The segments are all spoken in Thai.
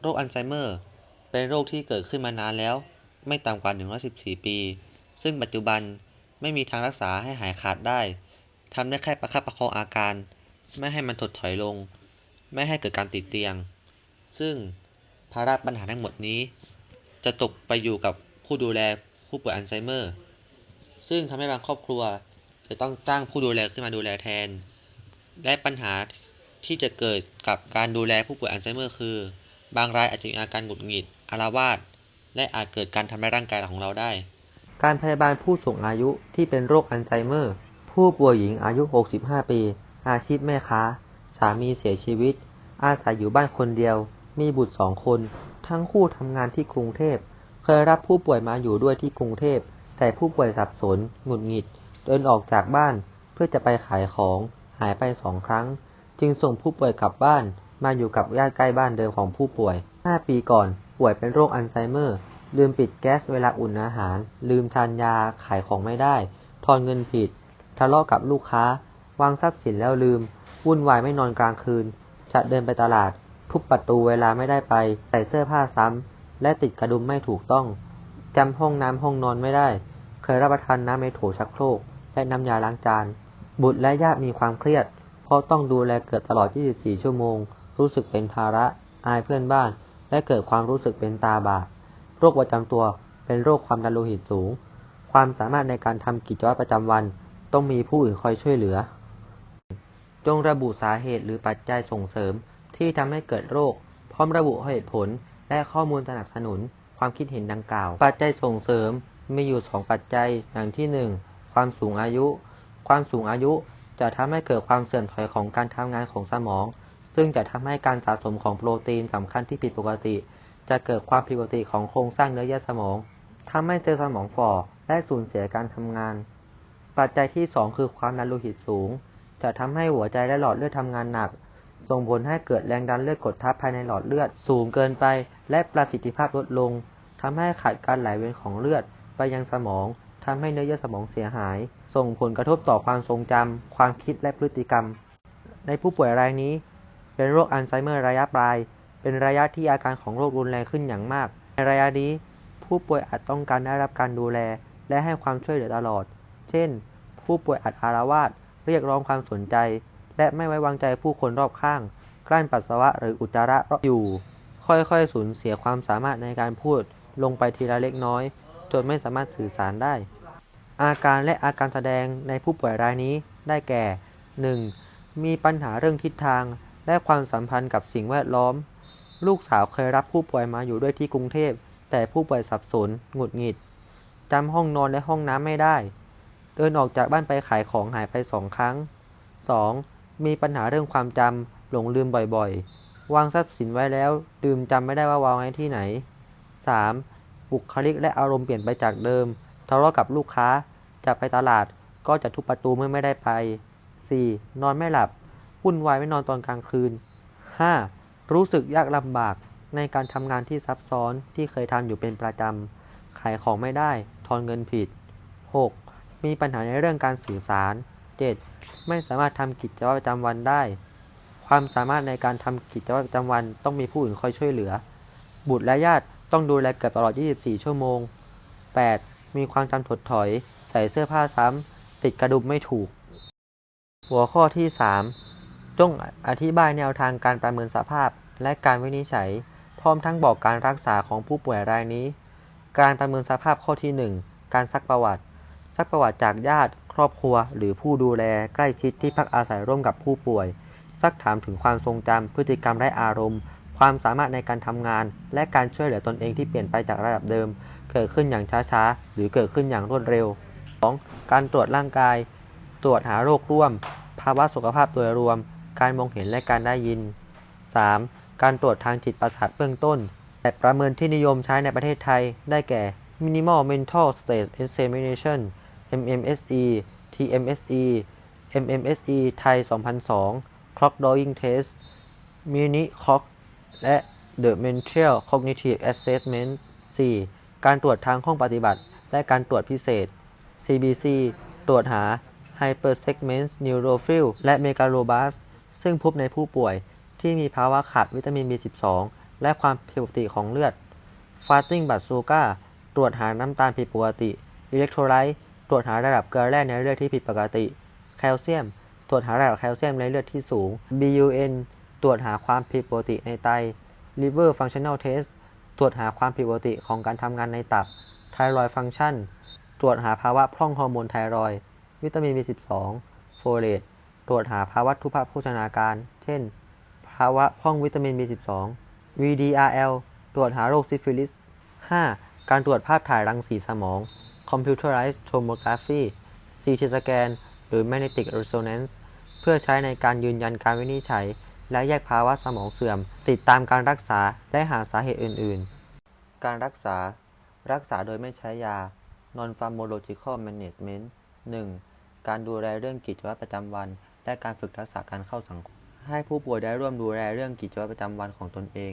โรคอัลไซเมอร์ เป็นโรคที่เกิดขึ้นมานานแล้ว ไม่ต่ำกว่า 114 ปี ซึ่งปัจจุบันไม่มีทางรักษาให้หายขาดได้ทำได้แค่ประคับประคองอาการ ไม่ให้มันถดถอยลง ไม่ให้เกิดการติดเตียง ซึ่งภาระปัญหาทั้งหมดนี้ จะตกไปอยู่กับผู้ดูแลผู้ป่วยอัลไซเมอร์ ซึ่งทำให้บางครอบครัว จะต้องจ้างผู้ดูแลขึ้นมาดูแลแทน และปัญหาที่จะเกิดกับการดูแลผู้ป่วยอัลไซเมอร์คือ บางรายอาจจะมีอาการหงุดหงิด อาละวาดและอาจเกิดการทำร้ายร่างกายของเราได้ การพยาบาลผู้สูงอายุที่เป็นโรคอัลไซเมอร์ ผู้ป่วยหญิงอายุ 65 ปี อาชีพแม่ค้า สามีเสียชีวิต อาศัยอยู่บ้านคนเดียว มีบุตรสองคน ทั้งคู่ทำงานที่กรุงเทพ เคยรับผู้ป่วยมาอยู่ด้วยที่กรุงเทพ แต่ผู้ป่วยสับสน หงุดหงิด เดินออกจากบ้าน เพื่อจะไปขายของ หายไปสองครั้ง จึงส่งผู้ป่วยกลับบ้าน มาอยู่กับญาติใกล้บ้านเดิมของผู้ป่วย 5 ปีก่อน ป่วยเป็นโรคอัลไซเมอร์ ลืมปิดแก๊สเวลาอุ่นอาหาร ลืมทานยา ขายของไม่ได้ ทอนเงินผิด ทะเลาะกับลูกค้า วางทรัพย์สินแล้วลืม วุ่นวายไม่นอนกลางคืน จะเดินไปตลาด ทุบประตูเวลาไม่ได้ไป ใส่เสื้อผ้าซ้ำ และติดกระดุมไม่ถูกต้อง จำห้องน้ำห้องนอนไม่ได้ เคยรับประทานน้ำในโถชักโครก และน้ำยาล้างจาน บุตรและญาติมีความเครียด เพราะต้องดูแลเกือบตลอด 24 ชั่วโมง รู้สึกเป็นภาระ อายเพื่อนบ้าน และเกิดความรู้สึกเป็นตาบาปโรคประจำตัวเป็นโรคความดันโลหิตสูง ความสามารถในการทำกิจวัตรประจำวัน ต้องมีผู้อื่นคอยช่วยเหลือ จงระบุสาเหตุหรือปัจจัยส่งเสริม ที่ทำให้เกิดโรค พร้อมระบุเหตุผล และข้อมูลสนับสนุน ความคิดเห็นดังกล่าว ปัจจัยส่งเสริมมีอยู่2ปัจจัยอย่างที่1ความสูงอายุ ความสูงอายุจะทำให้เกิดความเสื่อมถอยของการทำงานของสมอง ซึ่งจะทำให้การสะสมของโปรตีนสำคัญที่ผิดปกติ จะเกิดความผิดปกติของโครงสร้างเนื้อเยื่อสมองทำให้เซลล์สมองฝ่อและสูญเสียการทำงาน ปัจจัยที่ 2 คือความดันโลหิตสูง จะทำให้หัวใจและหลอดเลือดทำงานหนัก ส่งผลให้เกิดแรงดันเลือดกดทับภายในหลอดเลือดสูงเกินไป และประสิทธิภาพลดลงทำให้ขาดการไหลเวียนของเลือดไปยังสมองทำให้เนื้อเยื่อสมองเสียหาย ส่งผลกระทบต่อความทรงจำความคิดและพฤติกรรม ในผู้ป่วยรายนี้ เป็นโรคอัลไซเมอร์ระยะปลาย เป็นระยะที่อาการของโรครุนแรงขึ้นอย่างมาก ในระยะนี้ ผู้ป่วยอาจต้องการได้รับการดูแล และให้ความช่วยเหลือตลอด เช่น ผู้ป่วยอาจอารวาสเรียกร้องความสนใจ และไม่ไว้วางใจผู้คนรอบข้าง กลั้นปัสสาวะหรืออุจจาระอยู่ ค่อยๆสูญเสียความสามารถในการพูดลงไปทีละเล็กน้อย จนไม่สามารถสื่อสารได้ อาการและอาการแสดงในผู้ป่วยรายนี้ได้แก่ 1. มีปัญหาเรื่องทิศทาง และความสัมพันธ์กับสิ่งแวดล้อม ลูกสาวเคยรับผู้ป่วยมาอยู่ด้วยที่กรุงเทพ แต่ผู้ป่วยสับสนหงุดหงิดจำห้องนอนและห้องน้ำไม่ได้ เดินออกจากบ้านไปขายของหายไปสองครั้ง 2. มีปัญหาเรื่องความจำหลงลืมบ่อยๆ วางทรัพย์สินไว้แล้วลืมจำไม่ได้ว่าวางไว้ที่ไหน 3. บุคลิกและอารมณ์เปลี่ยนไปจากเดิมทะเลาะกับลูกค้าจะไปตลาดก็จะทุบประตูเมื่อไม่ได้ไป 4. นอนไม่หลับ วุ่นวายไม่นอนตอนกลางคืน 5. รู้สึกยากลำบากในการทำงานที่ซับซ้อนที่เคยทำอยู่เป็นประจำ ขายของไม่ได้ ทอนเงินผิด 6. มีปัญหาในเรื่องการสื่อสาร 7. ไม่สามารถทำกิจวัตรประจำวันได้ ความสามารถในการทำกิจวัตรประจำวันต้องมีผู้อื่นคอยช่วยเหลือ บุตรและญาติต้องดูแลเกือบตลอด 24 ชั่วโมง 8. มีความจำถดถอย ใส่เสื้อผ้าซ้ำติดกระดุมไม่ถูก หัวข้อที่ 3 จงอธิบายแนวทางการประเมินสภาพ และการวินิจฉัย พร้อมทั้งบอกการรักษาของผู้ป่วยรายนี้ การประเมินสภาพข้อที่ 1 การซักประวัติ ซักประวัติจากญาติ ครอบครัว หรือผู้ดูแลใกล้ชิดที่พักอาศัยร่วมกับผู้ป่วย ซักถามถึงความทรงจำพฤติกรรมและอารมณ์ ความสามารถในการทำงาน และการช่วยเหลือตนเองที่เปลี่ยนไปจากระดับเดิม เกิดขึ้นอย่างช้าๆ หรือเกิดขึ้นอย่างรวดเร็ว 2. การตรวจร่างกาย ตรวจหาโรคร่วม ภาวะสุขภาพโดยรวม การมองเห็นและการได้ยิน 3. การตรวจทางจิตประสาทเบื้องต้น แต่ประเมินที่นิยมใช้ในประเทศไทย ได้แก่ Minimal Mental State Examination MMSE TMSE MMSE ไทย 2002 Clock Drawing Test Mini Clock และ The Mental Cognitive Assessment 4. การตรวจทางห้องปฏิบัติ และการตรวจพิเศษ CBC ตรวจหา Hypersegment Neurophil และ Megalobus ซึ่งพบในผู้ป่วยที่มีภาวะขาดวิตามิน B12 และความผิดปกติของเลือด Fasting Blood Sugar ตรวจหาน้ำตาลผิดปกติ Electrolyte ตรวจหาระดับเกลือแร่ในเลือดที่ผิดปกติ แคลเซียม ตรวจหาระดับแคลเซียมในเลือดที่สูง BUN ตรวจหาความผิดปกติในไต Liver Functional Test ตรวจหาความผิดปกติของการทำงานในตับ Thyroid Function ตรวจหาภาวะพร่องฮอร์โมนไทรอยด์วิตามิน B12 โฟเลต ตรวจหาภาวะทุพพโภชนาการ เช่น ภาวะพ่องวิตามิน B12 VDRL ตรวจหาโรคซิฟิลิส 5. การตรวจภาพถ่ายรังสีสมอง Computerized Tomography CT scan หรือ Magnetic Resonance เพื่อใช้ในการยืนยันการวินิจฉัย และแยกภาวะสมองเสื่อม ติดตามการรักษาและหาสาเหตุอื่น ๆ การรักษา รักษาโดยไม่ใช้ยา Non pharmacological management 1. การดูแลเรื่องกิจวัตรประจำวัน และการฝึกทักษะการเข้าสังคม ให้ผู้ป่วยได้ร่วมดูแลเรื่องกิจวัตรประจำวันของตนเอง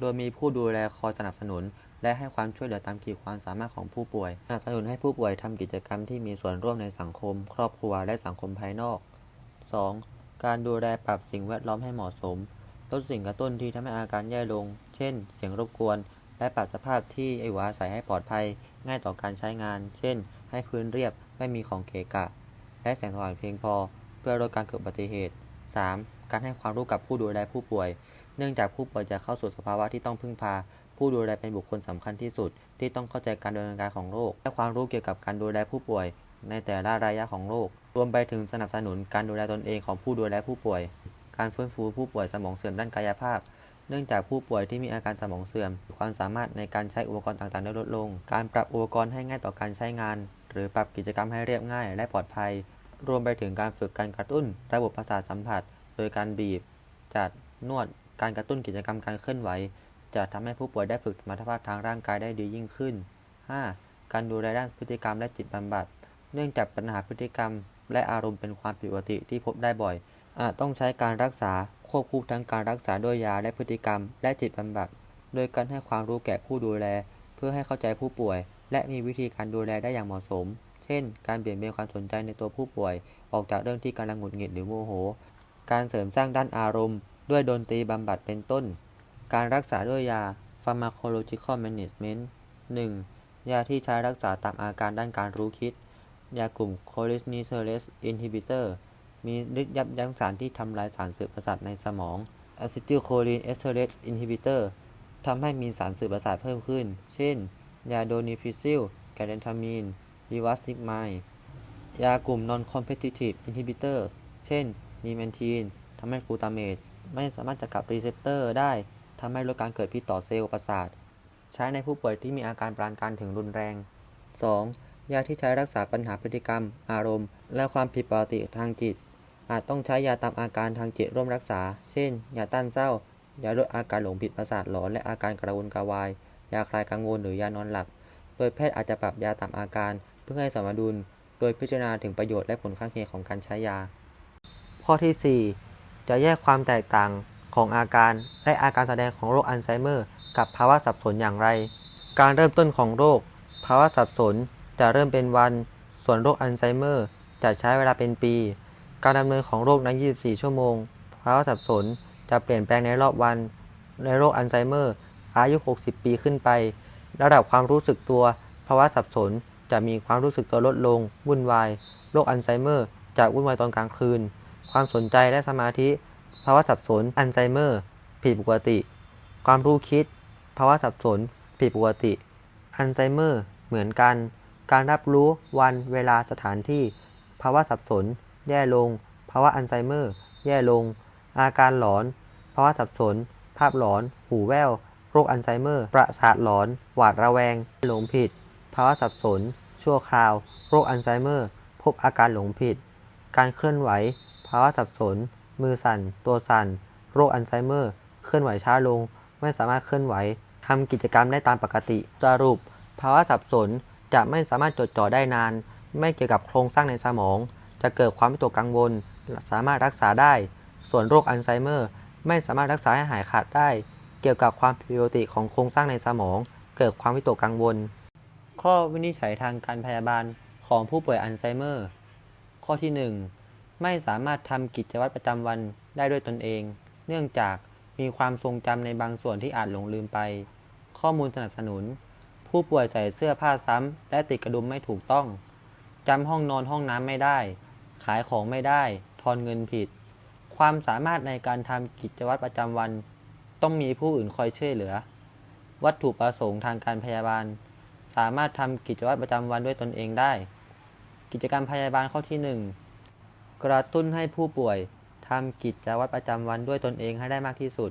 โดยมีผู้ดูแลคอยสนับสนุน และให้ความช่วยเหลือตามขีดความสามารถของผู้ป่วย สนับสนุนให้ผู้ป่วยทำกิจกรรมที่มีส่วนร่วมในสังคม ครอบครัว และสังคมภายนอก 2. การดูแลปรับสิ่งแวดล้อมให้เหมาะสม ลดสิ่งกระตุ้นที่ทำให้อาการแย่ลง เช่น เสียงรบกวน และปรับสภาพที่อยู่อาศัยให้ปลอดภัย ง่ายต่อการใช้งาน เช่น ให้พื้นเรียบ ไม่มีของเกะกะ และแสงสว่างเพียงพอ พื่อลดการเกิดอุบัติเหตุ 3. การให้ความรู้กับผู้ดูแลผู้ป่วย เนื่องจากผู้ป่วยจะเข้าสู่สภาวะที่ต้องพึ่งพา ผู้ดูแลเป็นบุคคลสำคัญที่สุด ที่ต้องเข้าใจการดำเนินการของโรคและความรู้เกี่ยวกับการดูแลผู้ป่วย ในแต่ละระยะของโรค รวมไปถึงสนับสนุนการดูแลตนเองของผู้ดูแลผู้ป่วย การฟื้นฟูผู้ป่วยสมองเสื่อมด้านกายภาพเนื่องจากผู้ป่วยที่มีอาการสมองเสื่อม ความสามารถในการใช้อุปกรณ์ต่างๆได้ลดลง การปรับอุปกรณ์ให้ง่ายต่อการใช้งาน หรือปรับกิจกรรมให้เรียบง่ายและปลอดภัย รวมไปถึงการฝึกการกระตุ้น ระบบประสาทสัมผัส โดยการบีบ จัด นวด การกระตุ้นกิจกรรมการเคลื่อนไหว จะทำให้ผู้ป่วยได้ฝึกสมรรถภาพทางร่างกายได้ดียิ่งขึ้น 5. การดูแลด้านพฤติกรรมและจิตบำบัด เนื่องจากปัญหาพฤติกรรม และอารมณ์เป็นความผิดปกติที่พบได้บ่อย อาจต้องใช้การรักษาควบคู่ทั้งการรักษาด้วยยาและพฤติกรรม และจิตบำบัด โดยการให้ความรู้แก่ผู้ดูแล เพื่อให้เข้าใจผู้ป่วย และมีวิธีการดูแลได้อย่างเหมาะสม เช่น การเบี่ยงเบนความสนใจในตัวผู้ป่วย ออกจากเรื่องที่กำลังหงุดหงิดหรือโมโห การเสริมสร้างด้านอารมณ์ ด้วยดนตรีบำบัดเป็นต้น การรักษาด้วยยา pharmacological management 1. ยาที่ใช้รักษาตามอาการด้านการรู้คิด ยากลุ่ม cholinesterase inhibitor มีฤทธิ์ยับยั้งสารที่ทำลายสารสื่อประสาทในสมอง acetylcholinesterase inhibitor ทำให้มีสารสื่อประสาทเพิ่มขึ้น เช่น ยาโดนิฟิซิลแกเดนทามีน ดีวัซิกไมยากลุ่ม non-competitive inhibitors เช่นมีแมนทีนทำให้กลูตาเมตไม่สามารถจะกลับรีเซพเตอร์ได้ทำให้ลดการเกิดพิษต่อเซลล์ประสาท ใช้ในผู้ป่วยที่มีอาการปานกลางถึงรุนแรง 2. ยาที่ใช้รักษาปัญหาพฤติกรรม อารมณ์ และความผิดปกติทางจิต อาจต้องใช้ยาตามอาการทางจิตร่วมรักษา เช่น ยาต้านเศร้า ยาลดอาการหลงผิดประสาทหลอนและอาการกระวนกระวาย ยาคลายกังวลหรือยานอนหลับ โดยแพทย์อาจจะปรับยาตามอาการ เพื่อให้สมดุลโดยพิจารณาถึงประโยชน์และผลข้างเคียงของการใช้ยา ข้อที่ 4 จะแยกความแตกต่างของอาการและอาการแสดงของโรคอัลไซเมอร์ กับภาวะสับสนอย่างไร การเริ่มต้นของโรค ภาวะสับสนจะเริ่มเป็นวัน ส่วนโรคอัลไซเมอร์ จะใช้เวลาเป็นปี การดำเนินของโรคใน24 ชั่วโมง ภาวะสับสนจะเปลี่ยนแปลงในรอบวัน ในโรคอัลไซเมอร์ อายุ 60 ปีขึ้นไป ระดับความรู้สึกตัว ภาวะสับสน จะมีความรู้สึกตัวลดลง วุ่นวาย โรคอัลไซเมอร์จะวุ่นวายตอนกลางคืน ความสนใจและสมาธิ ภาวะสับสน อัลไซเมอร์ ผิดปกติ ความรู้คิด ภาวะสับสน ผิดปกติ อัลไซเมอร์ เหมือนกัน การรับรู้วัน เวลา สถานที่ ภาวะสับสน แย่ลง ภาวะอัลไซเมอร์ แย่ลง อาการหลอน ภาวะสับสน ภาพหลอน หูแว่ว โรคอัลไซเมอร์ ประสาทหลอน หวาดระแวง หลงผิด ภาวะสับสน ชั่วคราว โรคอัลไซเมอร์ พบอาการหลงผิด การเคลื่อนไหว ภาวะสับสน มือสั่น ตัวสั่น โรคอัลไซเมอร์ เคลื่อนไหวช้าลง ไม่สามารถเคลื่อนไหวทำกิจกรรมได้ตามปกติ สรุป ภาวะสับสนจะไม่สามารถจดจ่อได้นาน ไม่เกี่ยวกับโครงสร้างในสมอง จะเกิดความวิตกกังวล สามารถรักษาได้ ส่วนโรคอัลไซเมอร์ ไม่สามารถรักษาให้หายขาดได้ เกี่ยวกับความผิดปกติของโครงสร้างในสมอง เกิดความวิตกกังวล ข้อวินิจฉัยทางการพยาบาลของผู้ป่วยอัลไซเมอร์ ข้อที่ 1 ไม่สามารถทำกิจวัตรประจำวันได้ด้วยตนเอง เนื่องจากมีความทรงจำในบางส่วนที่อาจหลงลืมไป ข้อมูลสนับสนุน ผู้ป่วยใส่เสื้อผ้าซ้ำและติดกระดุมไม่ถูกต้องจำห้องนอนห้องน้ำไม่ได้ ขายของไม่ได้ ทอนเงินผิด ความสามารถในการทำกิจวัตรประจำวัน ต้องมีผู้อื่นคอยช่วยเหลือ วัตถุประสงค์ทางการพยาบาล สามารถทำกิจวัตรประจำวันด้วยตนเองได้ กิจกรรมพยาบาลข้อที่ 1 กระตุ้นให้ผู้ป่วยทำกิจวัตรประจำวันด้วยตนเองให้ได้มากที่สุด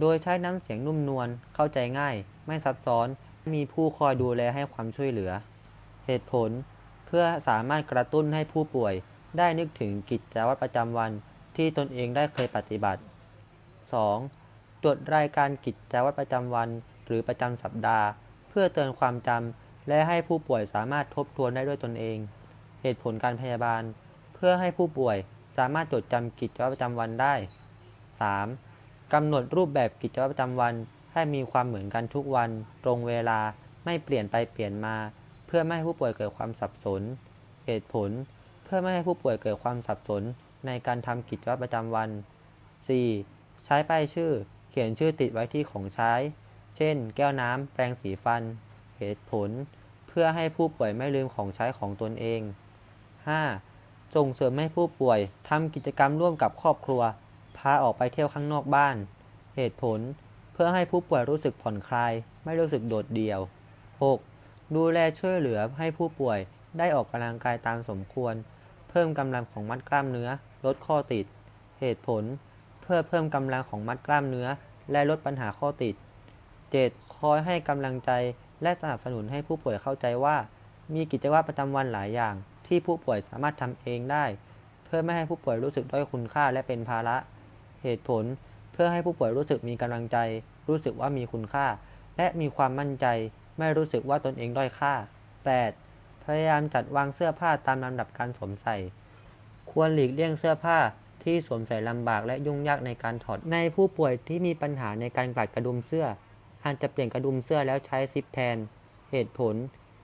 โดยใช้น้ำเสียงนุ่มนวล เข้าใจง่าย ไม่ซับซ้อน มีผู้คอยดูแลให้ความช่วยเหลือ เหตุผล เพื่อสามารถกระตุ้นให้ผู้ป่วย ได้นึกถึงกิจวัตรประจำวันที่ตนเองได้เคยปฏิบัติ 2. ตรวจรายการกิจวัตรประจำวันหรือประจำสัปดาห์ พื่อเตือนความจำและให้ผู้ป่วยสามารถทบทวนได้ด้วยตนเอง เหตุผลการพยาบาล เพื่อให้ผู้ป่วยสามารถจดจำกิจวัตรประจำวันได้ 3. กำหนดรูปแบบกิจวัตรประจำวัน ให้มีความเหมือนกันทุกวัน ตรงเวลาไม่เปลี่ยนไปเปลี่ยนมา เพื่อไม่ให้ผู้ป่วยเกิดความสับสน เหตุผล เพื่อไม่ให้ผู้ป่วยเกิดความสับสนในการทำกิจวัตรประจำวัน 4. ใช้ป้ายชื่อ เขียนชื่อติดไว้ที่ของใช้ เช่น แก้วน้ำ แปรงสีฟัน เหตุผล เพื่อให้ผู้ป่วยไม่ลืมของใช้ของตนเอง 5. ส่งเสริมให้ผู้ป่วยทำกิจกรรมร่วมกับครอบครัว พาออกไปเที่ยวข้างนอกบ้าน เหตุผล เพื่อให้ผู้ป่วยรู้สึกผ่อนคลาย ไม่รู้สึกโดดเดี่ยว 6. ดูแลช่วยเหลือให้ผู้ป่วยได้ออกกำลังกายตามสมควร เพิ่มกำลังของมัดกล้ามเนื้อ ลดข้อติด เหตุผล เพื่อเพิ่มกำลังของมัดกล้ามเนื้อ และลดปัญหาข้อติด 7. คอยให้กำลังใจและสนับสนุนให้ผู้ป่วยเข้าใจว่า มีกิจวัตรประจำวันหลายอย่าง ที่ผู้ป่วยสามารถทำเองได้ เพื่อไม่ให้ผู้ป่วยรู้สึกด้อยคุณค่าและเป็นภาระ เหตุผลเพื่อให้ผู้ป่วยรู้สึกมีกำลังใจ รู้สึกว่ามีคุณค่า และมีความมั่นใจ ไม่รู้สึกว่าตนเองด้อยค่า 8. พยายามจัดวางเสื้อผ้าตามลำดับการสวมใส่ ควรหลีกเลี่ยงเสื้อผ้าที่สวมใส่ลำบากและยุ่งยากในการถอดในผู้ป่วยที่มีปัญหาในการกลัดกระดุมเสื้อ อาจจะเปลี่ยนกระดุมเสื้อแล้วใช้ซิปแทน เหตุผล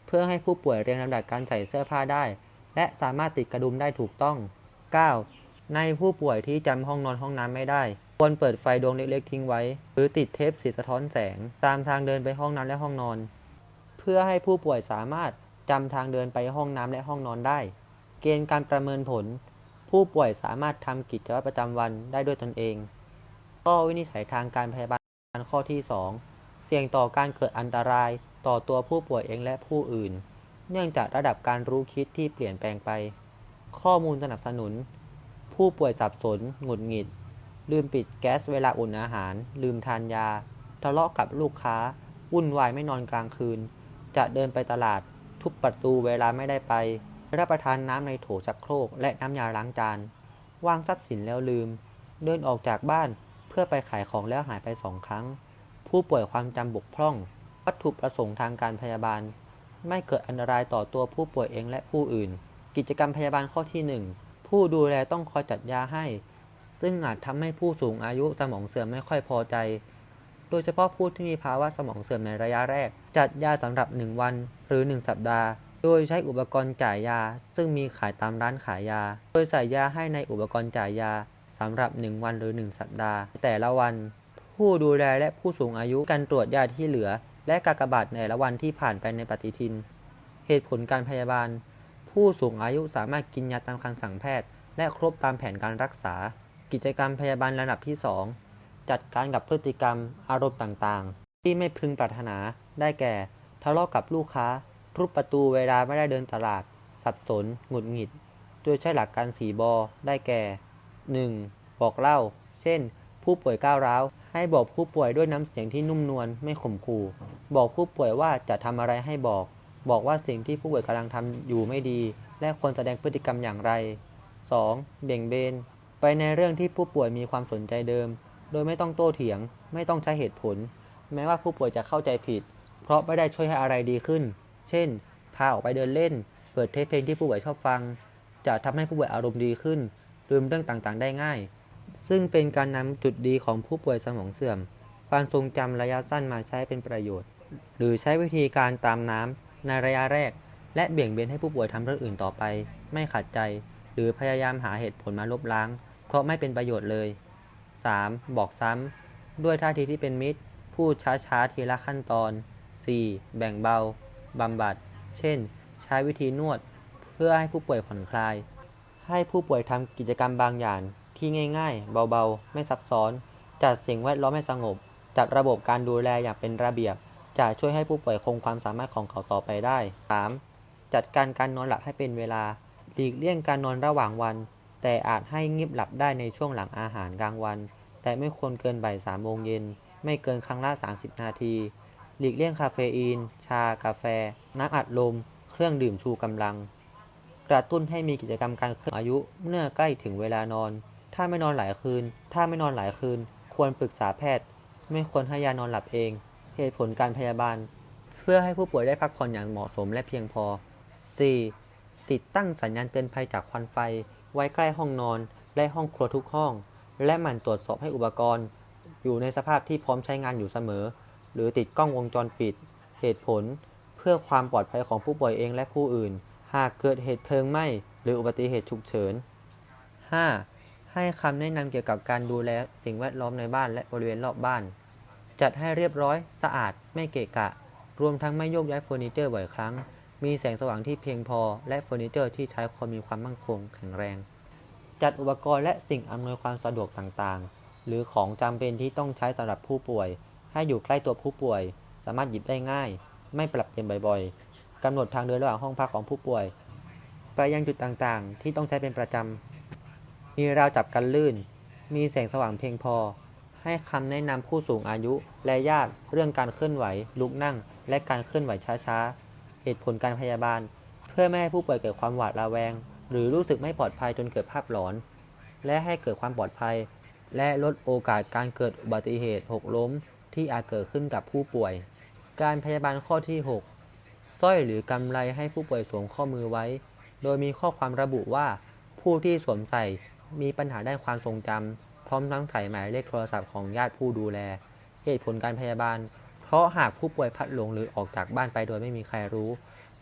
เพื่อให้ผู้ป่วยเรียงลำดับการใส่เสื้อผ้าได้ และสามารถติดกระดุมได้ถูกต้อง 9. ในผู้ป่วยที่จำห้องนอนห้องน้ำไม่ได้ ควรเปิดไฟดวงเล็กๆทิ้งไว้ หรือติดเทปสีสะท้อนแสง ตามทางเดินไปห้องน้ำและห้องนอน เพื่อให้ผู้ป่วยสามารถจำทางเดินไปห้องน้ำและห้องนอนได้ เกณฑ์การประเมินผล ผู้ป่วยสามารถทำกิจวัตรประจำวันได้ด้วยตนเองข้อวินิจฉัยทางการพยาบาลข้อที่ 2 เสี่ยงต่อการเกิดอันตรายต่อตัวผู้ป่วยเองและผู้อื่น เนื่องจากระดับการรู้คิดที่เปลี่ยนแปลงไป ข้อมูลสนับสนุน ผู้ป่วยสับสน หงุดหงิด ลืมปิดแก๊สเวลาอุ่นอาหาร ลืมทานยา ทะเลาะกับลูกค้า วุ่นวายไม่นอนกลางคืน จะเดินไปตลาด ทุบประตูเวลาไม่ได้ไป รับประทานน้ำในโถชักโครก และน้ำยาล้างจาน วางทรัพย์สินแล้วลืม เดินออกจากบ้านเพื่อไปขายของแล้วหายไปสองครั้ง ผู้ป่วยความจำบกพร่อง วัตถุประสงค์ทางการพยาบาล ไม่เกิดอันตรายต่อตัวผู้ป่วยเองและผู้อื่น กิจกรรมพยาบาลข้อที่ 1 ผู้ดูแลต้องคอยจัดยาให้ ซึ่งอาจทำให้ผู้สูงอายุสมองเสื่อมไม่ค่อยพอใจ โดยเฉพาะผู้ที่มีภาวะสมองเสื่อมในระยะแรก จัดยาสำหรับ 1 วันหรือ 1 สัปดาห์ โดยใช้อุปกรณ์จ่ายยา ซึ่งมีขายตามร้านขายยา โดยใส่ยาให้ในอุปกรณ์จ่ายยาสำหรับ 1 วันหรือ 1 สัปดาห์ แต่ละวัน ผู้ดูแลและผู้สูงอายุการตรวจยาที่เหลือ และกากบาทในละวันที่ผ่านไปในปฏิทิน เหตุผลการพยาบาล ผู้สูงอายุสามารถกินยาตามคำสั่งแพทย์ และครบตามแผนการรักษา กิจกรรมพยาบาลระดับที่ 2 จัดการกับพฤติกรรมอารมณ์ต่างๆ ที่ไม่พึงปรารถนาได้แก่ ทะเลาะกับลูกค้า ทุบประตูเวลาไม่ได้เดินตลาด สับสน หงุดหงิด โดยใช้หลักการสีบอได้แก่ 1. บอกเล่า เช่น ผู้ป่วยก้าวร้าว ให้บอกผู้ป่วยด้วยน้ำเสียงที่นุ่มนวลไม่ข่มขู่บอกผู้ป่วยว่าจะทำอะไรให้บอก บอกว่าสิ่งที่ผู้ป่วยกำลังทำอยู่ไม่ดี และควรแสดงพฤติกรรมอย่างไร 2. เบี่ยงเบน ไปในเรื่องที่ผู้ป่วยมีความสนใจเดิม โดยไม่ต้องโต้เถียง ไม่ต้องใช้เหตุผล แม้ว่าผู้ป่วยจะเข้าใจผิด เพราะไม่ได้ช่วยให้อะไรดีขึ้น เช่น พาออกไปเดินเล่น เปิดเทปเพลงที่ผู้ป่วยชอบฟัง จะทำให้ผู้ป่วยอารมณ์ดีขึ้นลืมเรื่องต่างๆ ได้ง่าย ซึ่งเป็นการนำจุดดีของผู้ป่วยสมองเสื่อม ความทรงจำระยะสั้นมาใช้เป็นประโยชน์ หรือใช้วิธีการตามน้ำในระยะแรก และเบี่ยงเบนให้ผู้ป่วยทำเรื่องอื่นต่อไป ไม่ขัดใจ หรือพยายามหาเหตุผลมาลบล้าง เพราะไม่เป็นประโยชน์เลย 3. บอกซ้ำด้วยท่าทีที่เป็นมิตร พูดช้าๆทีละขั้นตอน 4. แบ่งเบาบำบัด เช่น ใช้วิธีนวด เพื่อให้ผู้ป่วยผ่อนคลาย ให้ผู้ป่วยทำกิจกรรมบางอย่าง ที่ง่ายๆ เบาๆ ไม่ซับซ้อน จัดสิ่งแวดล้อมให้สงบ จัดระบบการดูแลอย่างเป็นระเบียบ จะช่วยให้ผู้ป่วยคงความสามารถของเขาต่อไปได้ 3. จัดการการนอนหลับให้เป็นเวลา หลีกเลี่ยงการนอนระหว่างวัน แต่อาจให้งีบหลับได้ในช่วงหลังอาหารกลางวัน แต่ไม่ควรเกินบ่ายสามโมงเย็น ไม่เกินครั้งละ 30 นาที หลีกเลี่ยงคาเฟอีน ชา กาแฟ น้ำอัดลม เครื่องดื่มชูกำลัง กระตุ้นให้มีกิจกรรมการเคลื่อนอายุเมื่อใกล้ถึงเวลานอน ถ้าไม่นอนหลายคืน ถ้าไม่นอนหลายคืน ควรปรึกษาแพทย์ ไม่ควรให้ยานอนหลับเอง เหตุผลการพยาบาล เพื่อให้ผู้ป่วยได้พักผ่อนอย่างเหมาะสมและเพียงพอ 4. ติดตั้งสัญญาณเตือนภัยจากควันไฟ ไว้ใกล้ห้องนอน และห้องครัวทุกห้อง และหมั่นตรวจสอบให้อุปกรณ์ อยู่ในสภาพที่พร้อมใช้งานอยู่เสมอ หรือติดกล้องวงจรปิด เหตุผล เพื่อความปลอดภัยของผู้ป่วยเองและผู้อื่น หากเกิดเหตุเพลิงไหม้หรืออุบัติเหตุฉุกเฉิน 5. ให้คำแนะนำเกี่ยวกับการดูแลสิ่งแวดล้อมในบ้านและบริเวณรอบบ้าน จัดให้เรียบร้อยสะอาดไม่เกะกะ รวมทั้งไม่โยกย้ายเฟอร์นิเจอร์บ่อยครั้ง มีแสงสว่างที่เพียงพอ และเฟอร์นิเจอร์ที่ใช้ความมีความมั่นคงแข็งแรง จัดอุปกรณ์และสิ่งอำนวยความสะดวกต่างๆ หรือของจำเป็นที่ต้องใช้สำหรับผู้ป่วย ให้อยู่ใกล้ตัวผู้ป่วย สามารถหยิบได้ง่าย ไม่ปรับเปลี่ยนบ่อยๆกำหนดทางเดินระหว่างห้องพักของผู้ป่วย ไปยังจุดต่างๆ ที่ต้องใช้เป็นประจำ มีราวจับกันลื่น มีแสงสว่างเพียงพอ ให้คำแนะนำผู้สูงอายุและญาติเรื่องการเคลื่อนไหว ลุกนั่ง และการเคลื่อนไหวช้าๆ เหตุผลการพยาบาล เพื่อไม่ให้ผู้ป่วยเกิดความหวาดระแวง หรือรู้สึกไม่ปลอดภัยจนเกิดภาพหลอน และให้เกิดความปลอดภัย และลดโอกาสการเกิดอุบัติเหตุหกล้ม ที่อาจเกิดขึ้นกับผู้ป่วย การพยาบาลข้อที่ 6สร้อยหรือกำไรให้ผู้ป่วยสวมข้อมือไว้ โดยมีข้อความระบุว่าผู้ที่สวมใส่ มีปัญหาด้านความทรงจำพร้อมทั้งใส่หมายเลขโทรศัพท์ของญาติผู้ดูแล เหตุผลการพยาบาล เพราะหากผู้ป่วยพัดหลงหรือออกจากบ้านไปโดยไม่มีใครรู้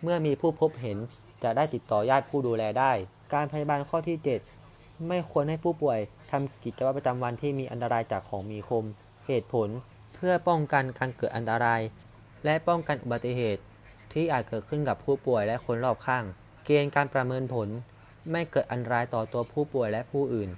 เมื่อมีผู้พบเห็นจะได้ติดต่อญาติผู้ดูแลได้ การพยาบาลข้อที่ 7 ไม่ควรให้ผู้ป่วยทำกิจวัตรประจำวันที่มีอันตรายจากของมีคม เหตุผลเพื่อป้องกันการเกิดอันตราย และป้องกันอุบัติเหตุ ที่อาจเกิดขึ้นกับผู้ป่วยและคนรอบข้าง เกณฑ์การประเมินผล ไม่เกิดอันตรายต่อตัวผู้ป่วยและผู้อื่น